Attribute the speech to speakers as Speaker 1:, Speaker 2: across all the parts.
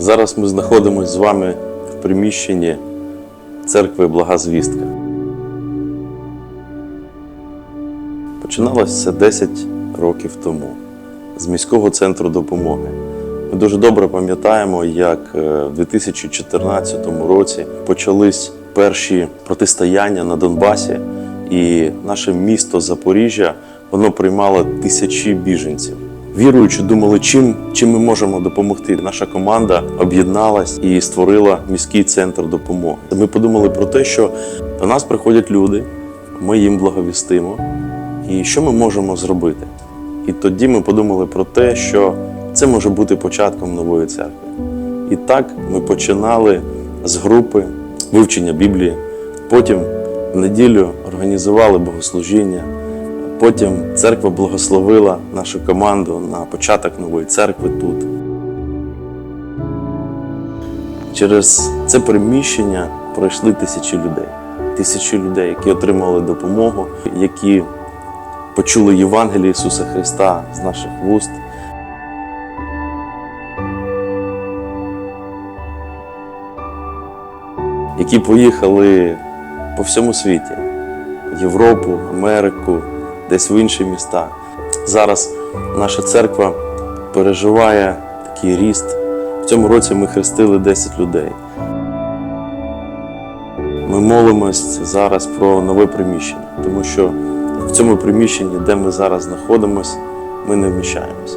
Speaker 1: Зараз ми знаходимося з вами в приміщенні церкви Блага Звістка. Починалося все 10 років тому з міського центру допомоги. Ми дуже добре пам'ятаємо, як е, в 2014 році почались перші протистояння на Донбасі, і наше місто Запоріжжя воно приймало тисячі біженців. Віруючи, думали, чим, чим ми можемо допомогти. Наша команда об'єдналась і створила міський центр допомоги. Ми подумали про те, що до нас приходять люди, ми їм благовістимо. І що ми можемо зробити? І тоді ми подумали про те, що це може бути початком нової церкви. І так ми починали з групи вивчення Біблії. Потім в неділю організували богослужіння. Потім церква благословила нашу команду на початок нової церкви тут. Через це приміщення пройшли тисячі людей. Тисячі людей, які отримали допомогу, які почули Євангеліє Ісуса Христа з наших вуст. Які поїхали по всьому світі Європу, Америку, десь в інші міста. Зараз наша церква переживає такий ріст. В цьому році ми хрестили 10 людей. Ми молимось зараз про нове приміщення, тому що в цьому приміщенні, де ми зараз знаходимося, ми не вміщаємося.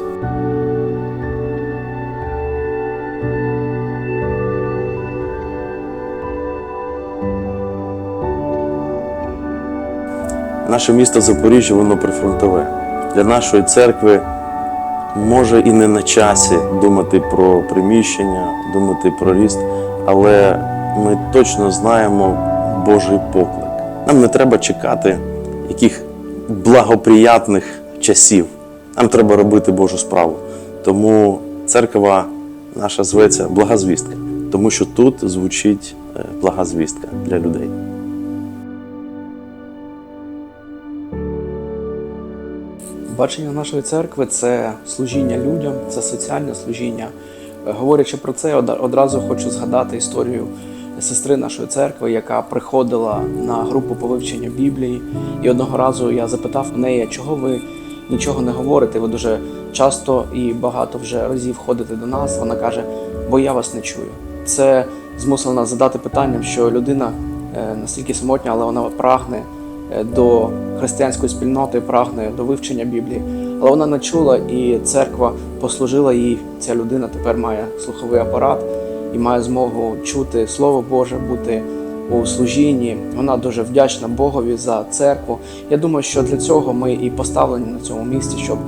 Speaker 1: Наше місто Запоріжжя, воно прифронтове. Для нашої церкви може і не на часі думати про приміщення, думати про ріст, але ми точно знаємо Божий поклик. Нам не треба чекати яких благоприятних часів. Нам треба робити Божу справу. Тому церква наша зветься Благозвістка, тому що тут звучить е, благозвістка для людей.
Speaker 2: Бачення нашої церкви це служіння людям, це соціальне служіння. Говорячи про це, одразу хочу згадати історію сестри нашої церкви, яка приходила на групу по вивченню Біблії. І одного разу я запитав у неї, чого ви нічого не говорите? Ви дуже часто і багато вже разів ходите до нас. Вона каже, бо я вас не чую. Це змусило нас задати питанням, що людина е, настільки самотня, але вона прагне до християнської спільноти, прагне до вивчення Біблії. Але вона не чула, і церква послужила їй. Ця людина тепер має слуховий апарат і має змогу чути Слово Боже, бути у служінні. Вона дуже вдячна Богові за церкву. Я думаю, що для цього ми і поставлені на цьому місці, щоб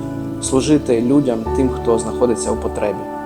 Speaker 2: служити людям, тим, хто знаходиться у потребі.